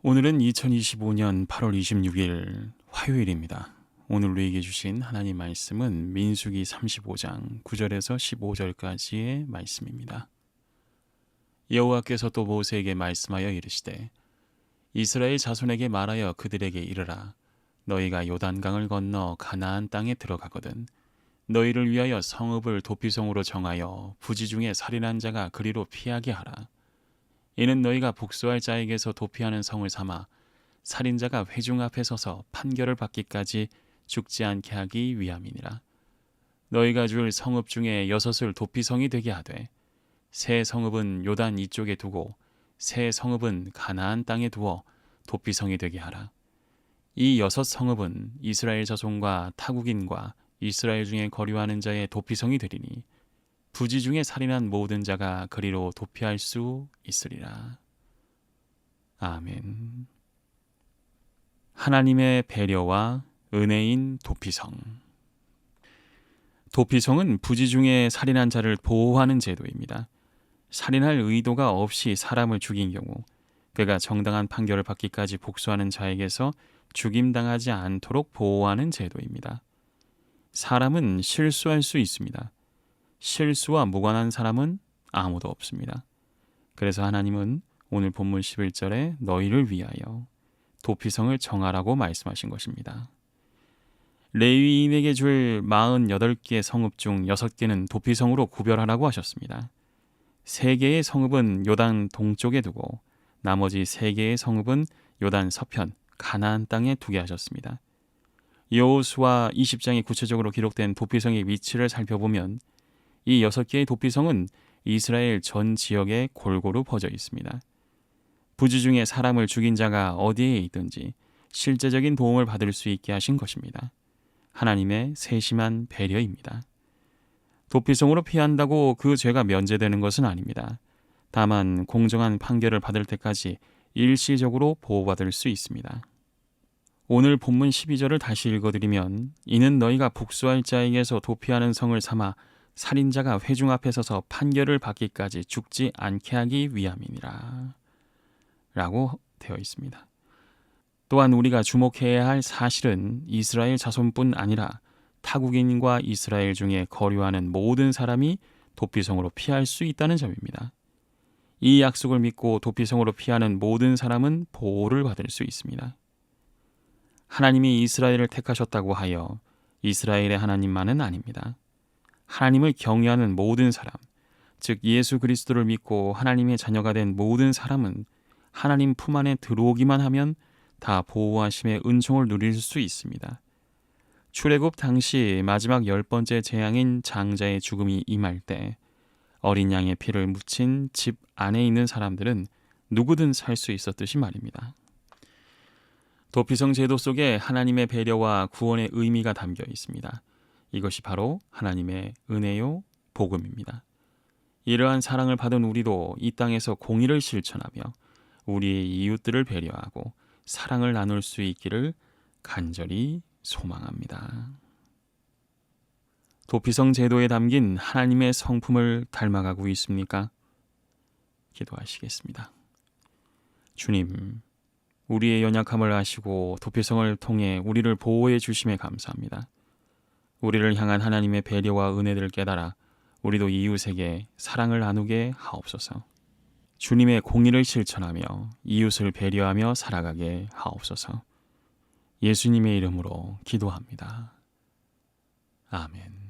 오늘은 2025년 8월 26일 화요일입니다. 오늘 우리에게 주신 하나님 말씀은 민수기 35장 9절에서 15절까지의 말씀입니다. 여호와께서 또 모세에게 말씀하여 이르시되 이스라엘 자손에게 말하여 그들에게 이르라 너희가 요단강을 건너 가나안 땅에 들어가거든 너희를 위하여 성읍을 도피성으로 정하여 부지 중에 살인한 자가 그리로 피하게 하라 이는 너희가 복수할 자에게서 도피하는 성을 삼아 살인자가 회중 앞에 서서 판결을 받기까지 죽지 않게 하기 위함이니라. 너희가 줄 성읍 중에 여섯을 도피성이 되게 하되 새 성읍은 요단 이쪽에 두고 새 성읍은 가나안 땅에 두어 도피성이 되게 하라. 이 여섯 성읍은 이스라엘 자손과 타국인과 이스라엘 중에 거류하는 자의 도피성이 되리니 부지 중에 살인한 모든 자가 그리로 도피할 수 있으리라. 아멘. 하나님의 배려와 은혜인 도피성. 도피성은 부지 중에 살인한 자를 보호하는 제도입니다. 살인할 의도가 없이 사람을 죽인 경우 그가 정당한 판결을 받기까지 복수하는 자에게서 죽임당하지 않도록 보호하는 제도입니다. 사람은 실수할 수 있습니다. 실수와 무관한 사람은 아무도 없습니다. 그래서 하나님은 오늘 본문 11절에 너희를 위하여 도피성을 정하라고 말씀하신 것입니다. 레위인에게 줄 48개의 성읍 중 6개는 도피성으로 구별하라고 하셨습니다. 3개의 성읍은 요단 동쪽에 두고 나머지 3개의 성읍은 요단 서편 가나안 땅에 두게 하셨습니다. 여호수아 20장에 구체적으로 기록된 도피성의 위치를 살펴보면 이 여섯 개의 도피성은 이스라엘 전 지역에 골고루 퍼져 있습니다. 부지 중에 사람을 죽인 자가 어디에 있든지 실제적인 도움을 받을 수 있게 하신 것입니다. 하나님의 세심한 배려입니다. 도피성으로 피한다고 그 죄가 면제되는 것은 아닙니다. 다만 공정한 판결을 받을 때까지 일시적으로 보호받을 수 있습니다. 오늘 본문 12절을 다시 읽어드리면 이는 너희가 복수할 자에게서 도피하는 성을 삼아 살인자가 회중 앞에 서서 판결을 받기까지 죽지 않게 하기 위함이니라. 라고 되어 있습니다. 또한 우리가 주목해야 할 사실은 이스라엘 자손뿐 아니라 타국인과 이스라엘 중에 거류하는 모든 사람이 도피성으로 피할 수 있다는 점입니다. 이 약속을 믿고 도피성으로 피하는 모든 사람은 보호를 받을 수 있습니다. 하나님이 이스라엘을 택하셨다고 하여 이스라엘의 하나님만은 아닙니다. 하나님을 경외하는 모든 사람, 즉 예수 그리스도를 믿고 하나님의 자녀가 된 모든 사람은 하나님 품 안에 들어오기만 하면 다 보호하심의 은총을 누릴 수 있습니다. 출애굽 당시 마지막 열 번째 재앙인 장자의 죽음이 임할 때 어린 양의 피를 묻힌 집 안에 있는 사람들은 누구든 살 수 있었듯이 말입니다. 도피성 제도 속에 하나님의 배려와 구원의 의미가 담겨 있습니다. 이것이 바로 하나님의 은혜요 복음입니다. 이러한 사랑을 받은 우리도 이 땅에서 공의를 실천하며 우리의 이웃들을 배려하고 사랑을 나눌 수 있기를 간절히 소망합니다. 도피성 제도에 담긴 하나님의 성품을 닮아가고 있습니까? 기도하시겠습니다. 주님, 우리의 연약함을 아시고 도피성을 통해 우리를 보호해 주심에 감사합니다. 우리를 향한 하나님의 배려와 은혜를 깨달아 우리도 이웃에게 사랑을 나누게 하옵소서. 주님의 공의를 실천하며 이웃을 배려하며 살아가게 하옵소서. 예수님의 이름으로 기도합니다. 아멘.